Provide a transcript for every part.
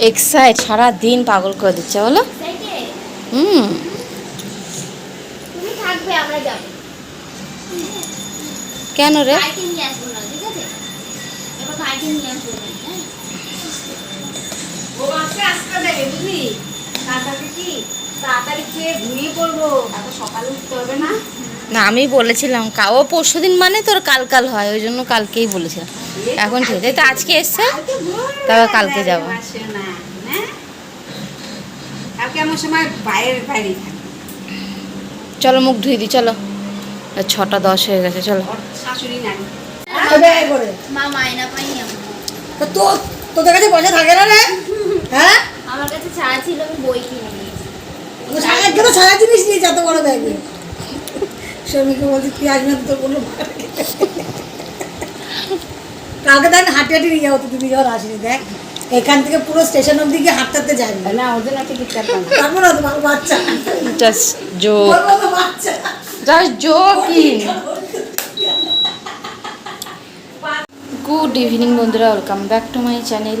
Excite সারা দিন পাগল করে দিচ্ছে বলো। হুম। তুমি থাকবে আমরা যাব। কেন রে? তাড়াতাড়ি খেয়ে ঘুমিয়ে পড়ব। এত সকালে উঠতে হবে না? না আমি বলেছিলাম কা- ও পরশু দিন মানে তোর কাল কাল হয় ওই জন্য কালকেই বলেছিলাম। এখন ঠিক আছে তো আজকে এসছে তবে কালকে যাব। আসে না হ্যাঁ কালকে আমার সময় বাইরে বাইরে থাকবে চলো মুখ ধুয়ে দিই চলো। ছটা দশ হয়ে গেছে চলো। ওর শাশুড়ি নানি মা মায়না পাইনি আমার তো তো- তোদের কাছে পয়সা থাকে না রে? হ্যাঁ? আমার কাছে ছাড়া ছিল আমি বই কিনে নিয়েছি। সারা জিনিস নিয়ে যত বড় ব্যাগে। শ্রমিককে বলছি আসবি না তোর বলল কালকে দেখ হাঁটি হাঁটি নিয়ে যাব তো তুমি যখন আসিনি দেখ। এখান থেকে পুরো স্টেশন অব্দি গিয়ে হাঁটতে যাবি। না ওদের না টিকিট কাটতাম তারপর না তোমার বাচ্চা। জাস্ট বাচ্চা। জাস্ট জোকিং গুড ইভিনিং বন্ধুরা welcome back to my channel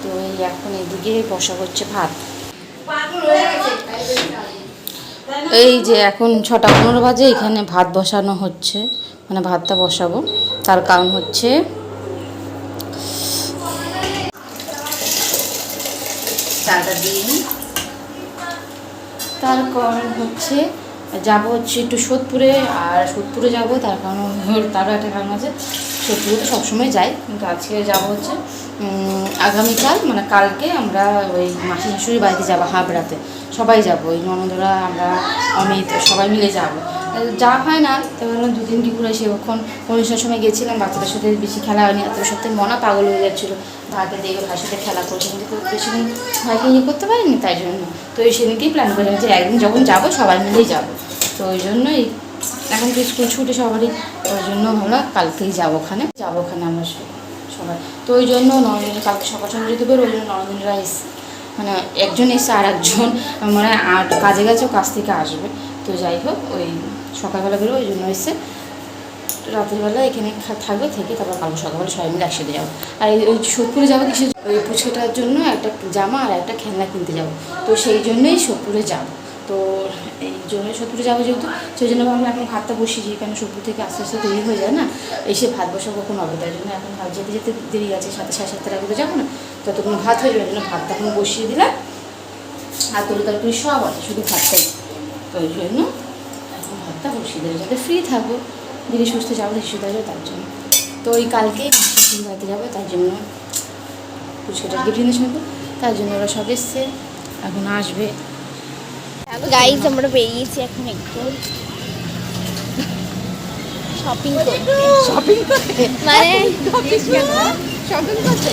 তো এই এখন এদিকে বসা হচ্ছে ভাত। এই যে এখন ছটা পনেরো বাজে, এখানে ভাত বসানো হচ্ছে মানে ভাতটা বসাবো। তার কারণ হচ্ছে দিয়ে তার কারণ হচ্ছে যাব হচ্ছে একটু সোদপুরে, আর সোদপুরে যাব, তার কারণ তারও একটা কারণ আছে। সোদপুরে তো সবসময় যাই, কিন্তু আজকে যাব হচ্ছে আগামীকাল মানে কালকে আমরা ওই মাসি শাশুড়ির বাড়িতে যাব হাবড়াতে। সবাই যাব, ওই ননদরা, আমরা, অমিত, সবাই মিলে যাব। যা হয় না তো ভাবলাম দুদিন কি করে সেরকম অনুষ্ঠানের সময় গেছিলাম, বাচ্চাদের সাথে বেশি খেলা হয়নি তোর সাথে মনা পাগল হয়ে যাচ্ছিল। ভাইকে দেখে ভাইয়ের সাথে খেলা করছে, কিন্তু খুব বেশি দিন ভাইকে ইয়ে করতে পারিনি তাই জন্য। তো ওই সেদিনকেই প্ল্যান করলাম যে একদিন যখন যাব, সবাই মিলেই যাব। তো ওই জন্যই এখন তো স্কুল ছুটি সবারই ওই জন্য ভাবলাম কালকেই যাব ওখানে যাব ওখানে আমরা সবাই। তো ওই জন্য নরদিন কালকে সকাল সকাল যেতে বেরো ওই জন্য নরদিনরা এসে মানে একজন এসে আর একজন মানে আট কাজে গেছে কাজ থেকে আসবে। তো যাই হোক, ওই সকালবেলা বেরো ওই জন্য এসে রাত্রিবেলা এখানে থাকবে, থেকে তারপর কালকে সকালবেলা সবাই মিলে একসাথে যাব। আর ওই সোদপুরে যাব কিসের ওই পুচকেটার জন্য একটা জামা আর একটা খেলনা কিনতে যাব। তো সেই জন্যই সোদপুরে যাব। তো এই জন্য সোদপুরে যাব যেহেতু, সেই জন্য ভাবলাম এখন ভাতটা বসিয়ে দিই, কেন সোদপুর থেকে আস্তে আস্তে দেরি হয়ে যায় না, এসে ভাত বসাবো কখন হবে তাই জন্য এখন ভাত যেতে যেতে দেরি আছে সাথে সাড়ে সাতটার আগে তো যাব না, ততক্ষণ ভাত হয়ে যাবে জন্য ভাতটা এখন বসিয়ে দিলাম। আর তরি তরকারি সব আছে, শুধু ভাতটাই। তো ওই জন্য এখন ভাতটা বসিয়ে দেবে যাতে ফ্রি থাকব। ধীরে সুস্থ যাব সুস্থ যাব, তার জন্য। তো ওই কালকে বাড়িতে যাব, তার জন্য পুচকেটা গিফট নেব, তার জন্য ওরা সব এসছে, এখন আসবে। গাইজ আমরা বেরিয়েছি এখন একটু শপিং করতে। শপিং করতে? মানে শপিং করতে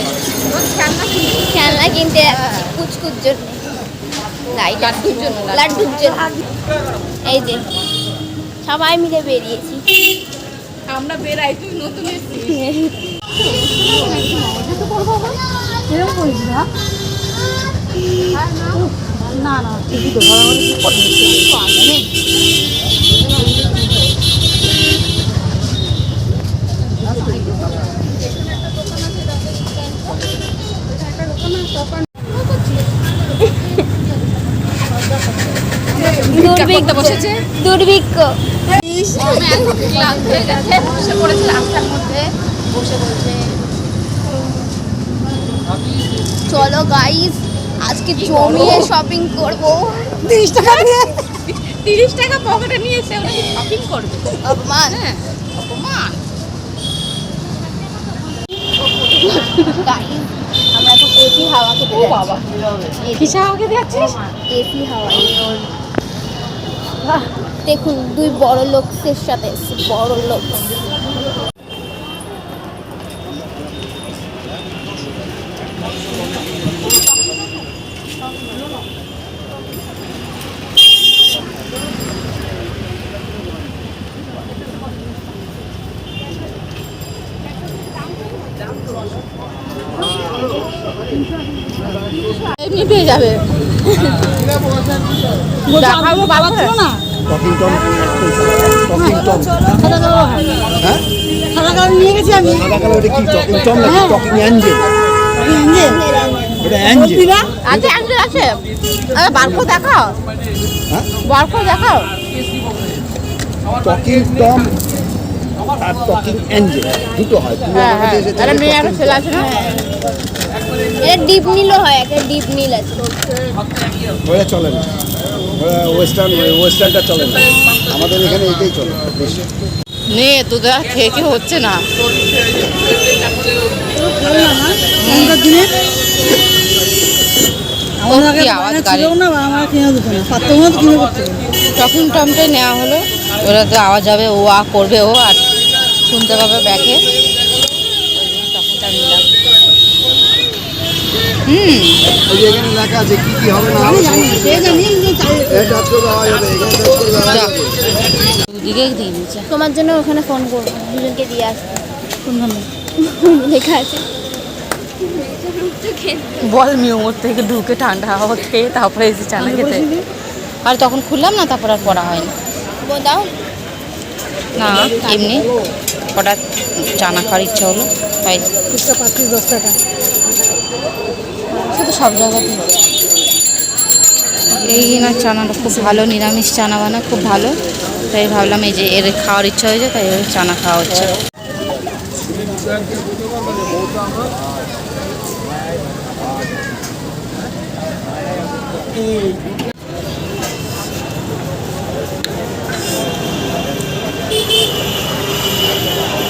খেলনা কিনতে যাচ্ছি কুচকুর জন্য। লাড্ডুর জন্য লাড্ডুর জন্য। এই যে সবাই মিলে বেরিয়েছি। আমরা বেরাই তুই নতুন এসেছিস। না না ঠিকই তো ভালো দুর্ভিক্ষ দুর্ভিক্ষ ক্লান্ত হয়ে গেছে বসে পড়েছে রাস্তার মধ্যে বসে বলছে চলো গাইস আজকে জমিয়ে শপিং করব। তিরিশ টাকা দিয়ে? তিরিশ টাকা পকেটে নিয়েছে ওরা শপিং করবে। অপমান। অপমান। আমরা এখন এসি হাওয়া খেতে বাবা কিসা আমাকে যাচ্ছিস? এসি হাওয়া। দেখুন দুই বড় লোকের সাথে বড় লোক এমনি পেয়ে যাবে। দেখাবো বাবা ছিল না? টকিং টম টকিং টম সাদা কালো হ্যাঁ? সাদা কালো নিয়ে গেছি আমি। সাদা কালো এটা কি? টকিং টম নাকি হ্যাঁ। টকিং অ্যাঞ্জেল ইঞ্জে এটা অ্যাঞ্জেল আছে আছে আছে। আরে বারকো দেখাও। হ্যাঁ? বারকো দেখাও। টকিং টম আর টকিং অ্যাঞ্জেল দুটো হয়। তুমি হ্যাঁ আমার হ্যাঁ। কাছে আরে মেয়ে একটা ছেলে আছে না? এটা ডিপ নীলও হয় একটা ডিপ নীল আছে। ওরা চলে না। ওয়েস্টার্ন ওয়েস্টার্নটা চলে না। আমাদের এখানে এটাই চলে বেশি। নে আর খেয়ে খেয়ে হচ্ছে না। এখনকার দিনে আমাদের আগে কি আওয়াজ বায়না গাড়ি? ছিল না বা আমরা কিনে দিত না। পারতো না তো কিনে করতে হবে। টকিং টমটাই নেওয়া হলো। ওরা তো আওয়াজ হবে ও আ করবে ও আর শুনতে পাবে ব্যাকে ওই জন্য টকিংটা নিলাম হুম। ওই এখানে লেখা আছে কি কি হবে না সে জানি দিয়ে তোমার জন্য ওখানে ফোন করব দুজনকে দিয়ে আসব। কোনখানে? লেখা আছে। বল মিউমোর থেকে ঢুকে ঠান্ডা হাওয়া খেয়ে তারপরে এসে চানা খেতে। আর তখন খুললাম না তারপর আর পড়া হয়নি। দাও। না এমনি। হঠাৎ চানা খাওয়ার ইচ্ছা হলো তাই দশ টাকা। সব জায়গাতে এই না চানাটা খুব ভালো, নিরামিষ চানা বানা খুব ভালো। তাই ভাবলাম এই যে এর খাওয়ার ইচ্ছা হয়েছে, তাই চানা খাওয়া হচ্ছে।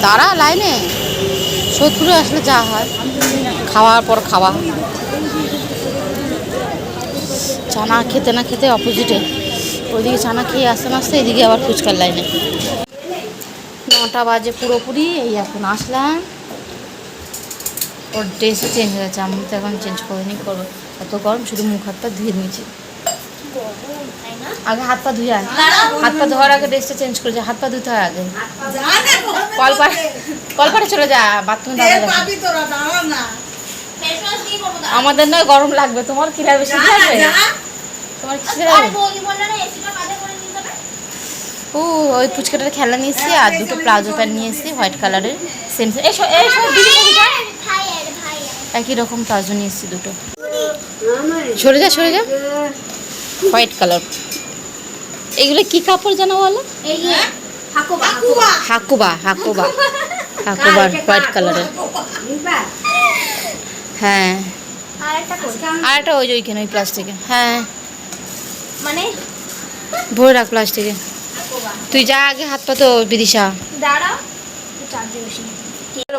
দাঁড়া লাইনে। শত্রু আসলে যা হয়, খাওয়ার পর খাওয়া। চানা খেতে না খেতে অপোজিটে ওইদিকে চানা খেয়ে আসতে না আসতে এদিকে আবার ফুচকার লাইনে নটা বাজে পুরোপুরি, এই এখন আসলাম। ওর ড্রেসও চেঞ্জ হয়ে গেছে, আমি তো এখন চেঞ্জ করিনি করব এত গরম, শুধু মুখ হাত পা ধুয়ে নিয়েছি। আগে হাত পা ধুয়ে আয়। হাত পা ধোয়ার আগে ড্রেসটা চেঞ্জ করেছে হাত পা ধুতে হয় আগে। কলপাড় কলপাড়ে চলে যা বাথরুমে আমাদের নয়, গরম লাগবে। তোমার কি বেশি লাগবে ও ওই পুচকাটার খেলা নিয়ে এসেছি আর দুটো প্লাজো প্যান্ট নিয়ে এসেছি হোয়াইট কালারের। সেম একই রকম প্লাজো নিয়ে এসেছি দুটো। সরে যা সরে যা। White colour. এগুলো কি কাপড় জানো বলো? হাকুবা হাকুবা। হাকুবার হোয়াইট কালারের। হ্যাঁ। আর একটা ওই যে ওইখানে ওই প্লাস্টিকে হ্যাঁ। মানে? ভরে রাখ প্লাস্টিকে। তুই যা আগে হাত পা তো বিদিশা। চার্জে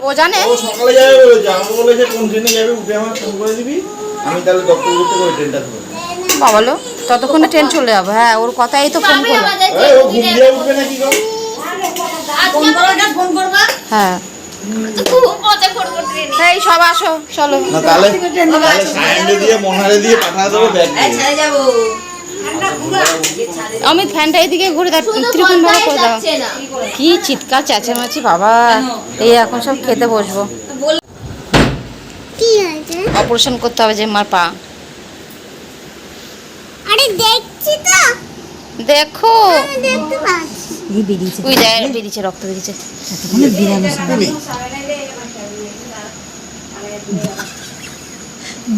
ও জানে? ও সকালে যাবে বলেছে। আমাকে বলেছে কোন ট্রেনে যাবে? উঠে আমার ফোন করে দিবি। আমি তাহলে দপ্তর করতে করে ট্রেনটা ধরবো। বাবালো ততক্ষণে ট্রেন চলে যাবে। হ্যাঁ ওর কথাই তো ফোন করবে ও ঘুম দিয়ে উঠবে নাকি গো? ফোন করার কাজ ফোন করবা? হ্যাঁ। এই সব আসো চলো। না তাহলে তাহলে দিয়ে মনারে দিয়ে পাঠা দেবো ব্যাগ অমিত ফ্যানটা এদিকে ঘুরে শুধু ত্রিকোণ ভাড়া করে দাও। কি চিৎকার চেঁচামেচি বাবা। এই এখন সব খেতে বসবো। অপারেশন করতে হবে যে মার পা। আরে দেখছি তো। দেখো। এই বেরিয়েছে। ওই যায় বেরিয়েছে রক্ত বেরিয়েছে।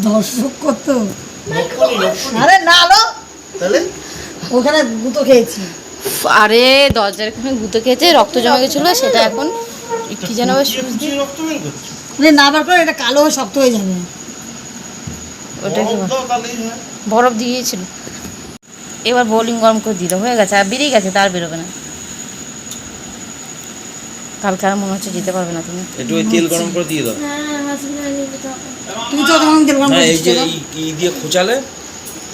দর্শক কত? আরে না। তাহলে? ওখানে গুঁতো খেয়েছি। আরে দরজার এখানে গুঁতো খেয়েছে রক্ত জমে গেছিল সেটা এখন কি যেন আবার সুচ দিয়ে- রক্ত বের করছ মানে না বার করে এটা কালো শক্ত হয়ে যাবে। ওটা কি বরফ দিয়েছিল। এবার বোলিং গরম করে দিল হয়ে গেছে আর বেরিয়ে গেছে তার বেরোবে না। কালকে আর মনে হচ্ছে যেতে পারবে না তুমি। একটু ওই তেল গরম করে দিয়ে দাও। হ্যাঁ তুমি তো তখন তেল গরম করে এই যে এই দিয়ে খোঁচালে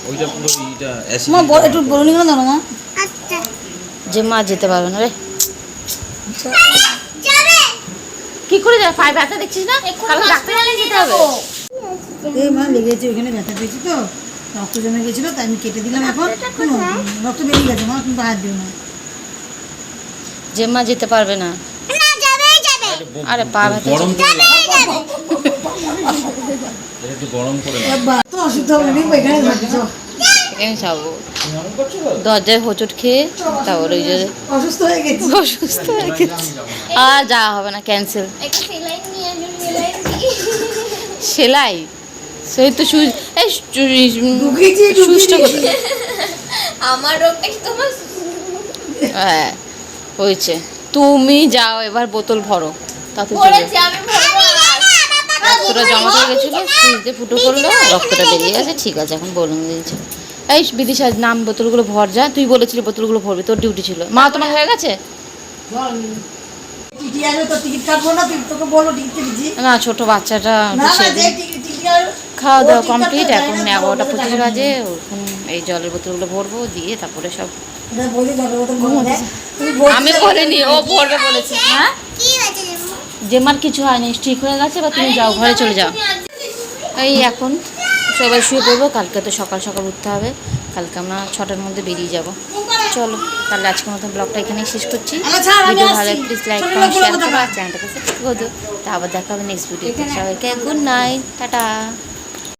ওইটা পুরো এইটা অ্যাসিড মা বল- একটু কেন দাও মা। আচ্ছা। যে মা যেতে পারবে না রে। কি করে যায় পায়ে ব্যথা দেখছিস না? কালকে ডাক্তার যেতে হবে। এই মা লেগেছে ওখানে ব্যথা পেয়েছি তো। রক্ত জমে গেছিল তাই আমি কেটে দিলাম এখন। রক্ত বেরিয়ে গেছে মা কিন্তু হাত দিও না। যে মা যেতে পারবে না। না যাবে যাবে। আরে পা ব্যথা করে গরম করে দরজায় হোঁচট খেয়ে তারপর ওই যে অসুস্থ হয়ে গেছি। অসুস্থ হয়ে গেছে। আর যাওয়া হবে না ক্যান্সেল সেলাই সেই তো সুইচ এই সুইচটা আমার তোমার হ্যাঁ হয়েছে। তুমি যাও এবার বোতল ভরো। তাতে চলে বলেছি আমি ভরবো আর। রক্তটা জমা হয়ে গেছিল সুইচে ফুটো করল রক্তটা বেরিয়ে গেছে ঠিক আছে এখন বলুন দিয়েছে এই বিদিশা নাম বোতলগুলো ভর যা তুই বলেছিলি বোতলগুলো ভরবি তোর ডিউটি ছিল। মা তোমার হয়ে গেছে? না ছোট বাচ্চাটা খাওয়া দাওয়া কমপ্লিট এখন এগারোটা পঁচিশ বাজে? এখন এই জলের বোতলগুলো ভরবো দিয়ে তারপরে সব আমি করিনি ও ভরবে বলেছে। হ্যাঁ? কি হয়েছে জাম্মু? যে মার কিছু হয়নি ঠিক হয়ে গেছে বা তুমি যাও ঘরে চলে যাও। এই এখন সবাই শুয়ে পড়ব কালকে তো সকাল সকাল উঠতে হবে কালকে আমরা ছটার মধ্যে বেরিয়ে যাব। চলো তাহলে আজকের মতো ব্লগটা এখানেই শেষ করছি। ভিডিও ভালো প্লিজ লাইক কমেন্ট শেয়ার করো? আর চ্যানেলটাকে সাবস্ক্রাইব করে তা আবার দেখা হবে নেক্সট ভিডিওতে সবাইকে গুড নাইট টাটা।